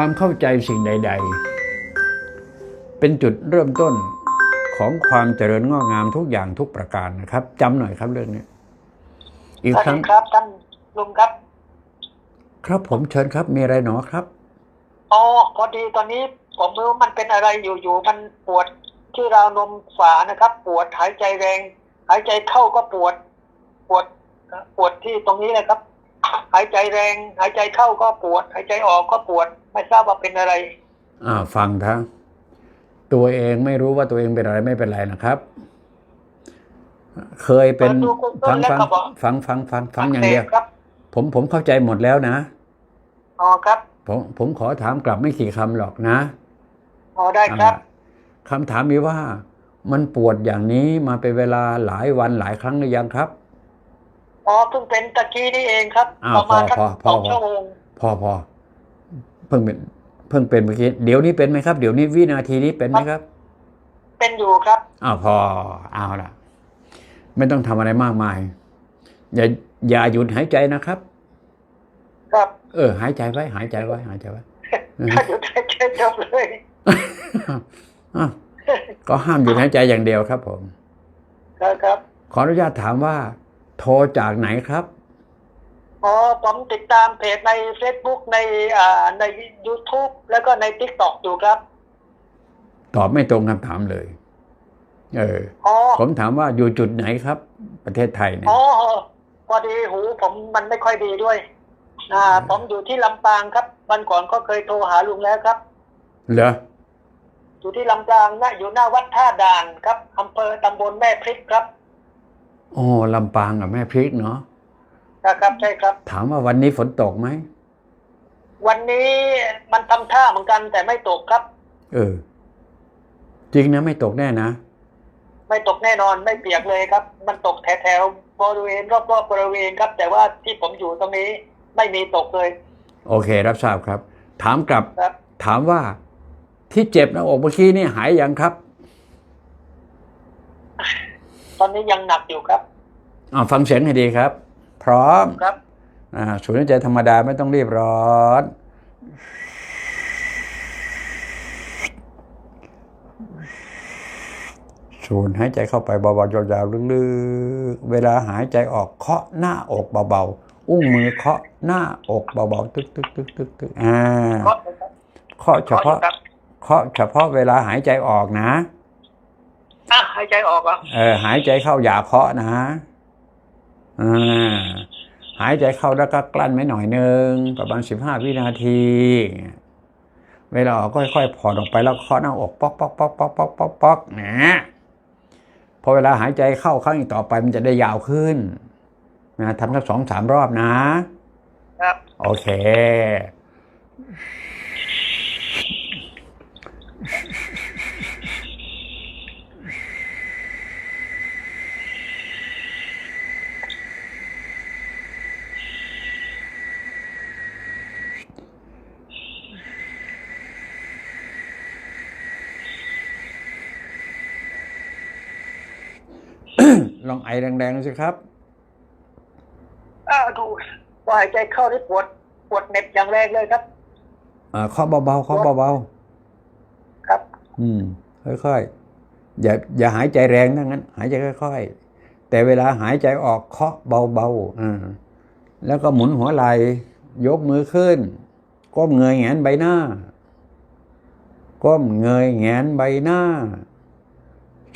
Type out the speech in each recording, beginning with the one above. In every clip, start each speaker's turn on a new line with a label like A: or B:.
A: ความเข้าใจสิ่งใด ๆ เป็นจุดเริ่มต้นของความเจริญงอกงามทุกอย่างทุกประการนะครับจำหน่อยครับเรื่องนี้อีก
B: สวัส
A: ครั้ง
B: ดีครับท่านลุงครับ
A: ครับผมเชิญครับ มีอะไรหนอครับ
B: อ๋อพอดีตอนนี้ผมไม่รู้มันเป็นอะไรอยู่ๆมันปวดที่ราวนมฝานะครับ ปวดหายใจแรง หายใจเข้าก็ปวด ปวดปวดที่ตรงนี้นะครับ หายใจแรง หายใจเข้าก็ปวด หายใจออกก็ปวด ไม่ทราบว่าเป็นอะไร
A: อ่า ฟังทั้งตัวเองไม่รู้ว่าตัวเองเป็นอะไรไม่เป็นไรนะครับ เคยเป็น
B: เปิดดู Google
A: ฟัง
B: แล้ว
A: ฟัง
B: ก็บอก
A: ฟังฟังฟังฟังอย่างเดียว
B: กสบครับ
A: ผมผมเข้าใจหมดแล้วนะ
B: อ๋อครับ
A: ผมผมขอถามกลับไม่กี่คำหรอกนะ
B: อ๋อได้ครับ
A: คำถามมีว่า มันปวดอย่างนี้มาเป็นเวลาหลายวันหลายครั้งหรือยังครับ
B: อ๋อเพิ่งเป็นตะกี้นี่เองครับ
A: อ้าว
B: ประมาณ
A: พอพอ
B: สอง
A: พอ
B: ชั่วโมง
A: พอพอเพิ่งเป็นเพิ่งเป็นเมื่อกี้เดี๋ยวนี้เป็นไหมครับ เดี๋ยวนี้วินาทีนี้เป็นไหมครับ
B: เป็นอยู่ครับ
A: อ้าวพอเอาละไม่ต้องทำอะไรมากมาย อย่าอย่าหยุดหายใจนะครับ
B: ครับ
A: เออ หายใจไว้ หายใจไว้ หายใจไว้
B: ถ้าหยุดหายใจจบเลย
A: อ้าวก็ห้ามหยุดหายใจอย่างเดียวครับผม
B: ครับครับ
A: ขออนุญาตถามว่า โทรจากไหนครับ
B: อ๋อ ผมติดตามเพจใน Facebook ในอ่าใน YouTube แล้วก็ใน TikTok อยู่ครับ
A: ตอบไม่ตรงคำถามเลย เออ
B: อ๋อ
A: ผมถามว่าอยู่จุดไหนครับ ประเทศไทยเนี่ย
B: อ๋อพอดีหูผมมันไม่ค่อยดีด้วย อ่า ผมอยู่ที่ลำปางครับวันก่อนก็เคยโทรหาลุงแล้วครับ
A: เหรอ
B: อยู่ที่ลำปางนะอยู่หน้าวัดท่าด่านครับอำเภอตำบลแม่พริกครับ
A: อ๋อลำปางกับแม่พริกเนาะ
B: นะครับใช่ครับ
A: ถามว่าวันนี้ฝนตกไหม
B: วันนี้มันทำท่าเหมือนกันแต่ไม่ตกครับ
A: เออ จริงนะไม่ตกแน่นะ
B: ไม่ตกแน่นอนไม่เปียกเลยครับ มันตกแถวๆบริเวณรอบๆบริเวณครับ แต่ว่าที่ผมอยู่ตรงนี้ไม่มีตกเลย
A: โอเค รับทราบครับ ถามกลับ
B: ครับ
A: ถามว่าที่เจ็บหน้าอกเมื่อกี้นี่หายยังครับ
B: ตอนนี้ยังหนักอยู่ครับ
A: อ่าฟังเสียงให้ดีครับ พร้อม
B: ครับ
A: อ่าสูดหายใจธรรมดาไม่ต้องรีบร้อนสูดหายใจเข้าไปเบาๆยาวๆลึกๆ เวลาหายใจออกเคาะหน้าอกเบาๆ อุ้งมือเคาะหน้าอกเบาๆ ตึกๆๆๆๆอ่า
B: เคาะเลยครับ
A: เคาะเฉพาะ
B: ครับ
A: เคาะเฉพาะเวลาหายใจออกนะ
B: อะหายใจออกอะ
A: เออ หายใจเข้าอย่าเคาะนะอ่าหายใจเข้าแล้วก็กลั้นไว้หน่อยนึงประมาณสิบห้าวินาทีเวลาออกก็ค่อยๆผ่อนออกไปแล้วเคาะหน้าอกป๊อกป๊อกป๊อกป๊อกป๊อกป๊อกป๊อกนะพอเวลาหายใจเข้าครั้งอีกต่อไปมันจะได้ยาวขึ้นนะทำสักสองสามรอบนะ
B: ครับ
A: โอเค ลองไอแรงๆดูสิครับ
B: อ้าวดูว่าหายใจเข้าที่ปวดปวดเหน็บอย่างแรงเลยครับ
A: อ่าเคาะเบาๆเคาะเบา
B: ครับ
A: ๆอืม ค่อยๆอย่าอย่าหายใจแรงทั้งนั้น หายใจค่อย ๆ แต่เวลาหายใจออกเคาะเบาๆอ่าแล้วก็หมุนหัวไหล่ยกมือขึ้น ก้มเงยแงนใบหน้า ก้มเงยแงนใบหน้า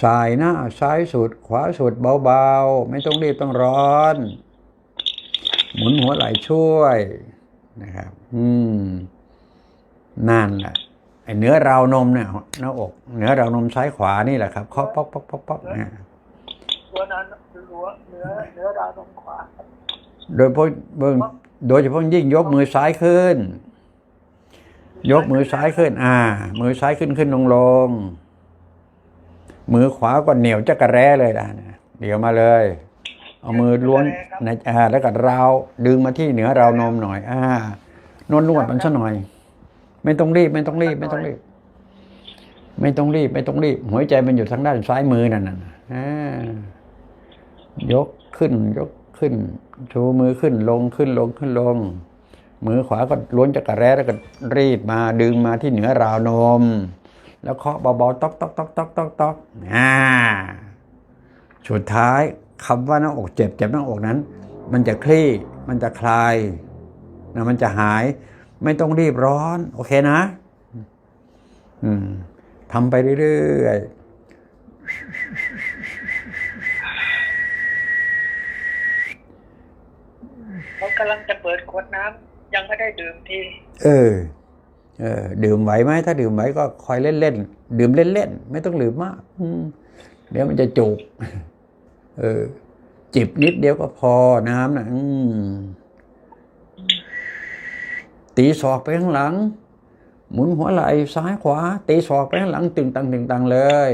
A: สายหน้าซ้ายสุด ขวาสุดเบาๆ ไม่ต้องรีบต้องร้อน หมุนหัวไหล่ช่วยนะครับ อืมนั่นแหละไอ้เนื้อราวนมเนี่ยหน้าอกเนื้อราวนมซ้ายขวานี่แหละครับเคาะป๊อกป๊อกป๊อกป๊อกนะ
B: หัวนั้นหัวเนื้อเนื้อราวนมขวาครับ
A: โดยเฉพาะเบิ่งโดยเฉพาะยิ่งยกมือซ้ายขึ้น ยกมือซ้ายขึ้น อ่า มือซ้ายขึ้นขึ้นลงลง มือขวาก็เหนียวจะกระแร้เลยนะเดี๋ยวมาเลย เอามือล้วงในอ่าแล้วก็ราวดึงมาที่เหนือราวนมหน่อย อ่านวดนวดมันซะหน่อย ไม่ต้องรีบ ไม่ต้องรีบ ไม่ต้องรีบ ไม่ต้องรีบ ไม่ต้องรีบ หัวใจมันอยู่ทางด้านซ้ายมือนั่นน่ะอ่ายกขึ้น ยกขึ้นชูมือขึ้นลงขึ้นลงขึ้นลง มือขวาก็ล้วนจักระแร้แล้วก็รีดมาดึงมาที่เหนือราวนม แล้วเคาะเบาๆต๊อกต๊อกต๊อกต๊อกต๊อกต๊อกอ่าสุดท้ายคำว่าหน้าอกเจ็บเจ็บหน้าอกนั้น มันจะคลี่มันจะคลายนะมันจะหาย ไม่ต้องรีบร้อน โอเคนะ อืมทำไปเรื่อยๆ
B: เขากำลังจะเปิดขวดน้ำยังไม่ได้ดื่มที
A: เออเออ ดื่มไหวไหมถ้าดื่มไหวก็คอยเล่นเล่นๆดื่มเล่นเล่นๆไม่ต้องดื่มมากอืมเดี๋ยวมันจะจุกเออ จิบนิดเดียวก็พอน้ำนะอืมตีศอกไปข้างหลัง หมุนหัวไหล่ซ้ายขวา ตีศอกไปข้างหลัง ตึงตังตึงตังเลย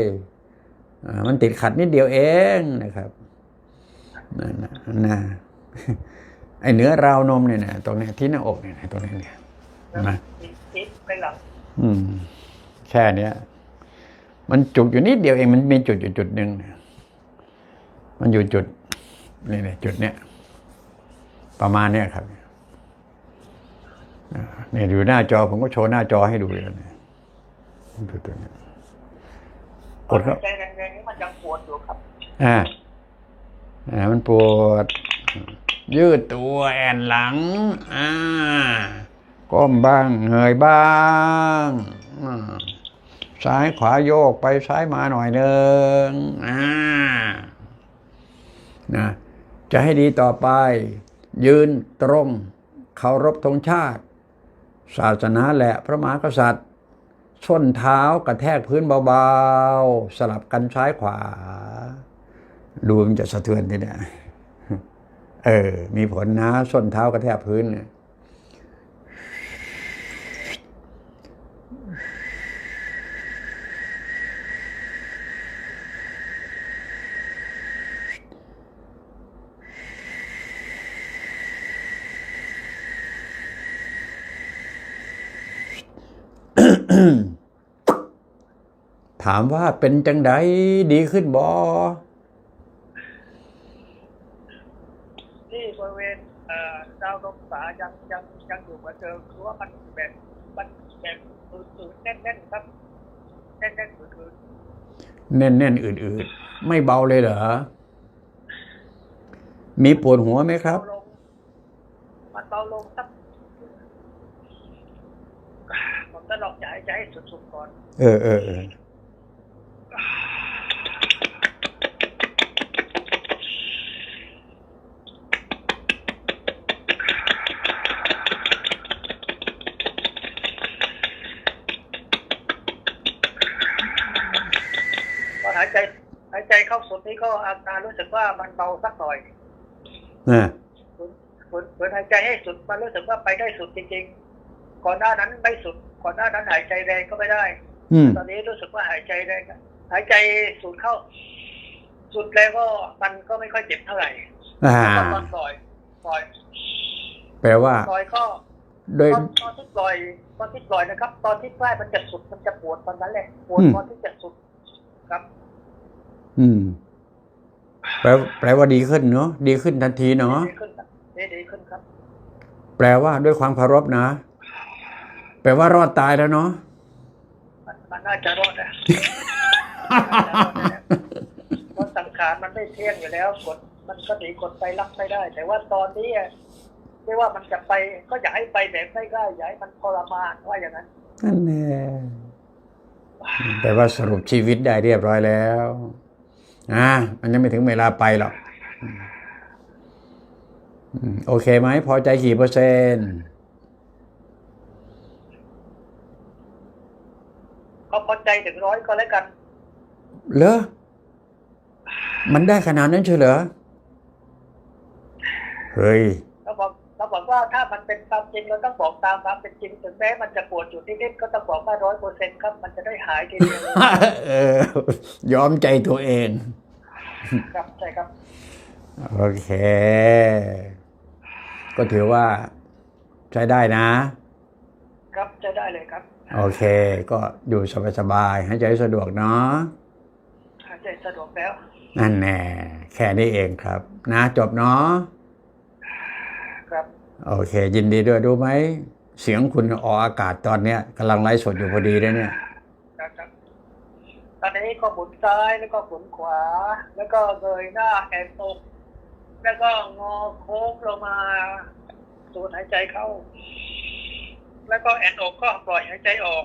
A: อ่ามันติดขัดนิดเดียวเองนะครับนั่นนะนะไอเนื้อราวนมเนี่ยนะตรงเนี้ยที่หน้าอกเนี่ยนะตรงนี้เนี่ยนะ
B: ติดติดไปหลัง
A: อืม แค่เนี้ย มันจุกอยู่นิดเดียวเองมันมีจุดอยู่จุดหนึ่งมันอยู่จุดนี่เลยจุดเนี้ยประมาณเนี้ยครับอ่าเนี่ยอยู่หน้าจอผมก็โชว์หน้าจอให้ดูเลยนะดูตัวเนี้ยกดครับ
B: ใจแรงๆนี้มันยังปวดอยู่ครับ
A: อ่าอ่ามันปวดยืดตัวแอนหลัง อ่า ก้มบ้างเหงยบ้างซ้ายขวาโยกไปซ้ายมาหน่อยหนึ่งนะจะให้ดีต่อไป ยืนตรงเคารพธงชาติ ศาสนาแหละพระมหากษัตริย์ ส้นเท้ากระแทกพื้นเบาๆ สลับกันซ้ายขวา ดูมันจะสะเทือนทีเนี่ยเออ มีผลนะ ส้นเท้ากระแทกพื้นเนี่ย ถามว่าเป็นจังไดดีขึ้นบ่
B: ที่บริเวณเอ่อดาวลมฝายังยังยังอยู่เหมือนเดิมคือว่ามันแบบมันแบบอืดๆแน่นๆครับแน่นๆอืด
A: แน่นแน่นๆอืดๆไม่เบาเลยเหรอ มีปวดหัวไหม
B: ๆ
A: ครับ
B: เบาลงมันเบาลงครับผมจะ ลองจะหายใจให้สุดๆก่อน
A: เออเออเออ
B: พอหายใจหายใจเข้าสุดนี้ก็อาการรู้สึกว่ามันเบาสักหน่อย
A: อ่า
B: ฝืนฝืนฝืนหายใจให้สุดมันรู้สึกว่าไปได้สุดจริงๆ ก่อนหน้านั้นไม่สุด ก่อนหน้านั้นหายใจแรงก็ไม่ได้
A: อืม
B: ตอนนี้รู้สึกว่าหายใจแรงอะหายใจสูดเข้าสุดแล้วก็มันก็ไม่ค่อยเจ็บเท่าไหร่
A: อ่า
B: ตอนตอนปล่อยปล่อย
A: แปลว่า
B: ปล่อยก็
A: โดย
B: ตอนตอนที่ปล่อยตอนที่ปล่อยนะครับ ตอนที่ใกล้มันจะสุดมันจะปวดตอนนั้นแหละปวด
A: อืม
B: ตอนที่จะสุดครับ
A: อืม แปลแปลว่าดีขึ้นเนาะดีขึ้นทันทีเนาะ
B: ดีขึ้นครับดีดีขึ้นครับ
A: แปลว่าด้วยความเคารพนะแปลว่ารอดตายแล้วเนาะ
B: มันมันน่าจะรอดนะเพราะสังขารมันไม่เที่ยงอยู่แล้วกดมันก็หนีกดไปรักไม่ได้ แต่ว่าตอนนี้อะไม่ว่ามันจะไปก็อยากให้ไปแบบไม่ได้อยากให้มันทรมานว่าอย่างนั้น
A: นั่นแน่แต่ว่าสรุปชีวิตได้เรียบร้อยแล้วอ่ามันยังไม่ถึงเวลาไปหรอกอืมอืมโอเคไหมพอใจกี่เปอร์เซ็นต์
B: เขาพอใจถึงร้อยก็แล้วกัน
A: เหรอ มันได้ขนาดนั้นเชียวเหรอ เฮ้ย
B: เราบอกเราบอกว่าถ้ามันเป็นความจริงเราต้องบอกตามความเป็นจริงถึงแม้มันจะปวดอยู่นิดๆก็ต้องบอกว่าร้อยเปอร์เซ็นต์ครับ มันจะได้หายทีเดียวเลย
A: เออยอมใจตัวเอง
B: ครับใช่ครับ
A: โอเค ก็ถือว่าใช้ได้นะ
B: ครับจะได้เลยครับ
A: โอเค ก็อยู่สบายๆให้ใจสะดวกเนาะ
B: หายใจสะดวกแล้ว
A: นั่นแน่แค่นี้เองครับ นะจบเนาะ
B: ครับ
A: โอเค ยินดีด้วยดูไหม เสียงคุณออกอากาศตอนเนี้ยกำลังไลฟ์สดอยู่พอดีเลยเนี่ย
B: นะครับตอนนี้ก็หมุนซ้ายแล้วก็หมุนขวา แล้วก็เงยหน้าแอนอกแล้วก็งอโค้งลงมาสูดหายใจเข้า แล้วก็แอนอกก็ปล่อยหายใจออก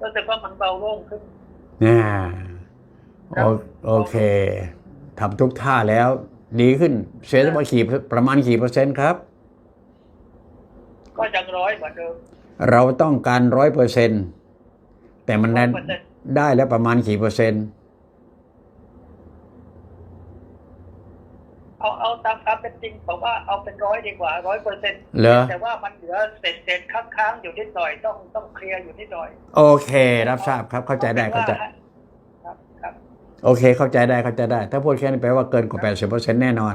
B: รู้สึกว่ามันเบาโล่งขึ้น
A: เนี่ย
B: ครั
A: โอบโอเคทำทุกท่าแล้วดีขึ้นเสียประกี่ประมาณกี่เปอร์เซ็นต์ครับ
B: ก็ยังร้อยเหมือนเดิม
A: เราต้องการร้อยเปอร์เซ็นต์แต่มันนั้น
B: 100%
A: ได้แล้วประมาณกี่เปอร์เซ็นต์
B: เอาเอาตามความเป็นจริงผมว่าเอาเป็นร้อยดีกว่าร้อยเปอร์เซ็นต์
A: เหรอ
B: แต่ว่ามันเหลือเศษเศษค้างค้างๆอยู่นิดหน่อยต้องต้องเคลียร์อยู่นิดหน่อย
A: โอเค รับทราบครับเข้าใจได้เข้าใจ
B: ครับครับ
A: โอเค เข้าใจได้เข้าใจได้ ถ้าพูดแค่นี้แปลว่าเกินกว่า 80%แน่นอน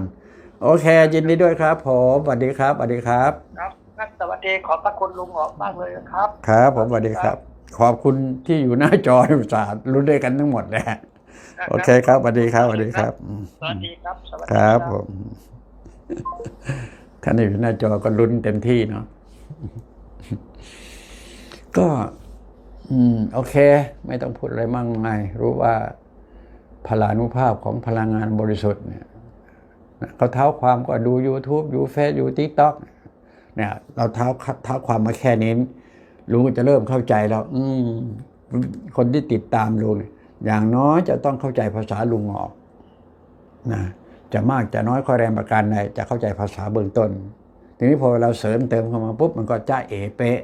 A: โอเค ยินดีด้วยครับ ผมสวัสดีครับสวัสดีครับ
B: ครับครับสวัสดีขอบพระคุณลุงหอมมากเลยนะครับ
A: ครับ ผมสวัสดีครับ ขอบคุณที่อยู่หน้าจออุตส่าห์รู้ด้วยกันทั้งหมดแหละโอเคครับสวัสดีครับสวัสดีครับอืม
B: สวัสดีครับสวัสดี
A: ครับผมท่านที่อยู่หน้าจอก็ลุ้นเต็มที่เนาะก็ อืม โอเค ไม่ต้องพูดอะไรมากมายรู้ว่าพลานุภาพของพลังงานบริสุทธิ์เนี่ยเขาเท้าความก็ดู YouTube ดูเฟซดู t ิ k กต็อกเนี่ย เราเท้าเท้าความมาแค่นี้ ลุงก็จะเริ่มเข้าใจแล้ว อืมคนที่ติดตามลุงอย่างน้อยจะต้องเข้าใจภาษาลุงออกนะจะมากจะน้อยข้อแรงประการใดจะเข้าใจภาษาเบื้องต้น ทีนี้พอเราเสริมเติมเข้ามาปุ๊บมันก็จ้าเอเป๊ะ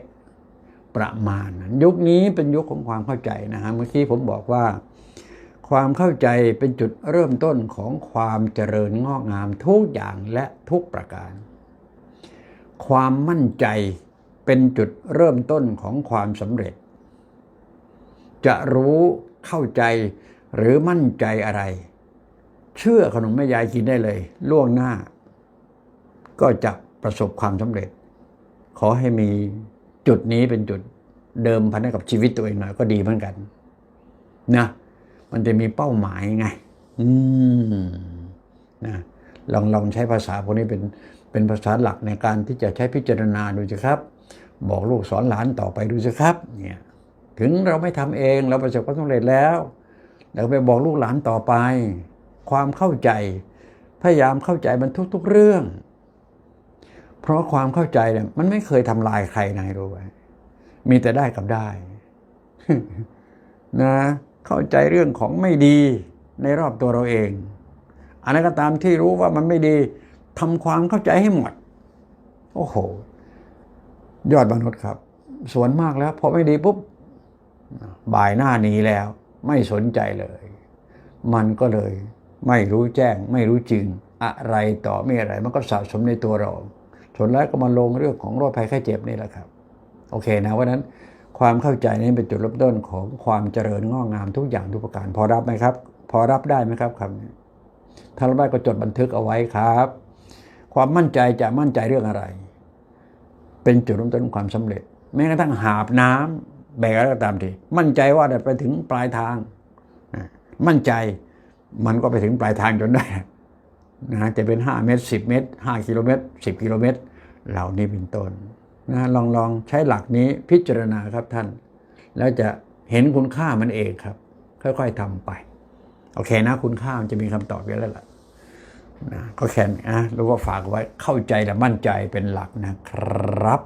A: ประมาณ ยุคนี้เป็นยุคของความเข้าใจนะฮะเมื่อกี้ผมบอกว่า ความเข้าใจเป็นจุดเริ่มต้นของความเจริญงอกงามทุกอย่างและทุกประการ ความมั่นใจ เป็นจุดเริ่มต้นของความสำเร็จ จะรู้เข้าใจหรือมั่นใจอะไร เชื่อขนมแม่ยายกินได้เลย ล่วงหน้า ก็จะประสบความสำเร็จ ขอให้มีจุดนี้เป็นจุดเดิมพันกับชีวิตตัวเองหน่อยก็ดีเหมือนกัน นะ มันจะมีเป้าหมายไง อืมนะลองลองใช้ภาษาพวกนี้เป็นเป็นภาษาหลักในการที่จะใช้พิจารณาดูสิครับ บอกลูกสอนหลานต่อไปดูสิครับเนี่ยถึงเราไม่ทำเองเราประสบความสำเร็จแล้วเราไปบอกลูกหลานต่อไป ความเข้าใจ พยายามเข้าใจมันทุก ๆเรื่อง เพราะความเข้าใจเนี่ยมันไม่เคยทำลายใครนายรู้ไหมมีแต่ได้กับได้นะเข้าใจเรื่องของไม่ดีในรอบตัวเราเองอันนั้นก็ตามที่รู้ว่ามันไม่ดีทำความเข้าใจให้หมด โอ้โห ยอดมนุษย์ครับ สวนมากแล้วพอไม่ดีปุ๊บบ่ายหน้าหนี้แล้ว ไม่สนใจเลย มันก็เลยไม่รู้แจ้ง ไม่รู้จริง อะไรต่อไม่อะไร มันก็สะสมในตัวเราส่วนแล้วก็มาลงเรื่องของโรคภัยไข้เจ็บนี่แหละครับ โอเคนะเพราะนั้นความเข้าใจนี้เป็นจุดเริ่มต้นของความเจริญงอกงามทุกอย่างทุกประการ พอรับไหมครับ พอรับได้ไหมครับคำนี้ถ้ารับได้ก็จดบันทึกเอาไว้ครับ ความมั่นใจจะมั่นใจเรื่องอะไร เป็นจุดเริ่มต้นของความสำเร็จ แม้กระทั่งหาบน้ำแบกอะไรก็ตามทีมั่นใจว่าจะไปถึงปลายทาง มั่นใจมันก็ไปถึงปลายทางจนได้นะจะเป็น 5 เมตร 10 เมตร 5 กิโลเมตร 10 กิโลเมตร เหล่านี้เป็นต้นนะลองลองใช้หลักนี้พิจารณาครับท่าน แล้วจะเห็นคุณค่ามันเองครับ ค่อยๆทำไป โอเคนะคุณค่ามันจะมีคำตอบอยู่แล้วล่ะ นะก็แค่นี้นะรู้ว่าฝากไว้เข้าใจและมั่นใจเป็นหลักนะครับ